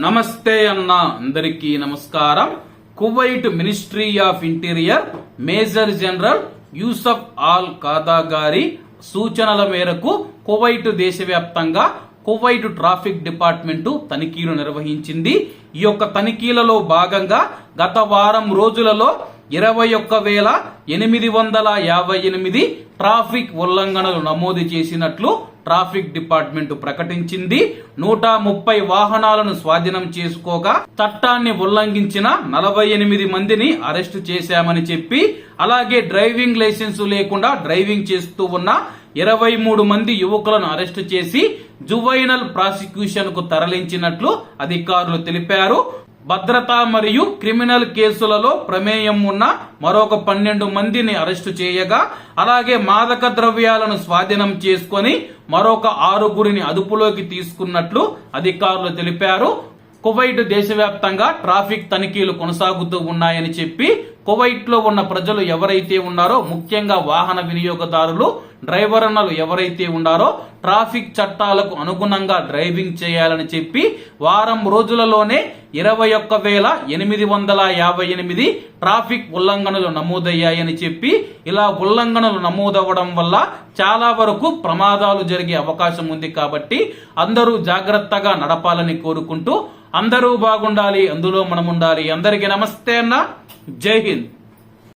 నమస్తే అన్న అందరికీ నమస్కారం. Kuwait ministry of interior major general Yousef Al Khudha గారి సూచనల మేరకు కువైట్ దేశవ్యాప్తంగా కువైట్ ట్రాఫిక్ డిపార్ట్మెంటు తనిఖీలు నిర్వహించింది. ఈ యొక్క తనిఖీలలో భాగంగా గత వారం రోజులలో ఇరవై ఒక్క వేల ఎనిమిది వందల యాభై ఎనిమిది ట్రాఫిక్ ఉల్లంఘనలు నమోదు చేసినట్లు ట్రాఫిక్ డిపార్ట్మెంట్ ప్రకటించింది. నూట ముప్పై వాహనాలను స్వాధీనం చేసుకోగా చట్టాన్ని ఉల్లంఘించిన నలభై ఎనిమిది మందిని అరెస్టు చేశామని చెప్పి అలాగే డ్రైవింగ్ లైసెన్స్ లేకుండా డ్రైవింగ్ చేస్తూ ఉన్న ఇరవై మూడు మంది యువకులను అరెస్టు చేసి జువైనల్ ప్రాసిక్యూషన్కు తరలించినట్లు అధికారులు తెలిపారు. భద్రత మరియు క్రిమినల్ కేసులలో ప్రమేయం ఉన్న మరొక పన్నెండు మందిని అరెస్టు చేయగా అలాగే మాదక ద్రవ్యాలను స్వాధీనం చేసుకొని మరొక ఆరుగురిని అదుపులోకి తీసుకున్నట్లు అధికారులు తెలిపారు. కువైట్ దేశవ్యాప్తంగా ట్రాఫిక్ తనిఖీలు కొనసాగుతూ ఉన్నాయని చెప్పి కువైట్లో ఉన్న ప్రజలు ఎవరైతే ఉన్నారో ముఖ్యంగా వాహన వినియోగదారులు డ్రైవర్ అన్నలు ఎవరైతే ఉన్నారో ట్రాఫిక్ చట్టాలకు అనుగుణంగా డ్రైవింగ్ చేయాలని చెప్పి వారం రోజులలోనే ఇరవై ఒక్క వేల ఎనిమిది వందల యాభై ఎనిమిది ట్రాఫిక్ ఉల్లంఘనలు నమోదయ్యాయని చెప్పి ఇలా ఉల్లంఘనలు నమోదవ్వడం వల్ల చాలా వరకు ప్రమాదాలు జరిగే అవకాశం ఉంది కాబట్టి అందరూ జాగ్రత్తగా నడపాలని కోరుకుంటూ అందరూ బాగుండాలి అందులో మనం ఉండాలి అందరికీ నమస్తే అన్న. జై హింద్.